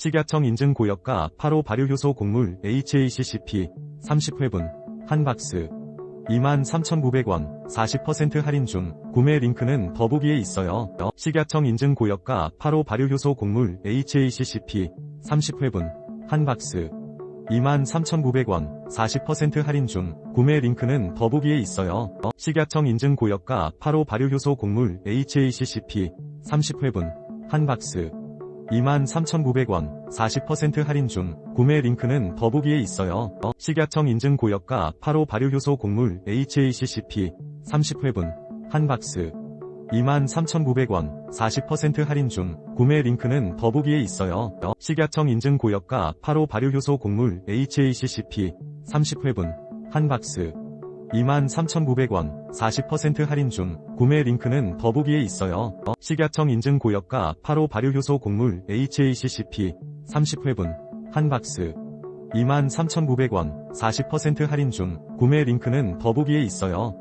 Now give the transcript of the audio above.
식약청 인증 고효과 8호 발효효소 곡물 HACCP 30회분 한 박스 23,900원 40% 할인 중 구매 링크는 더보기에 있어요. 식약청 인증 고효과 8호 발효효소 곡물 HACCP 30회분 한 박스 23,900원 40% 할인 중 구매 링크는 더보기에 있어요. 식약청 인증 고효과 8호 발효효소 곡물 HACCP 30회분 한 박스 23,900원 40% 할인 중 구매 링크는 더보기에 있어요. 식약청 인증 고효과 8호 발효효소 곡물 HACCP 30회분 한 박스 23,900원 40% 할인 중 구매 링크는 더보기에 있어요. 식약청 인증 고효과 8호 발효효소 곡물 HACCP 30회분 한 박스 23,900원 40% 할인 중 구매 링크는 더보기에 있어요. 식약청 인증 고효과 8호 발효효소 곡물 HACCP 30회분 한 박스 23,900원 40% 할인 중 구매 링크는 더보기에 있어요.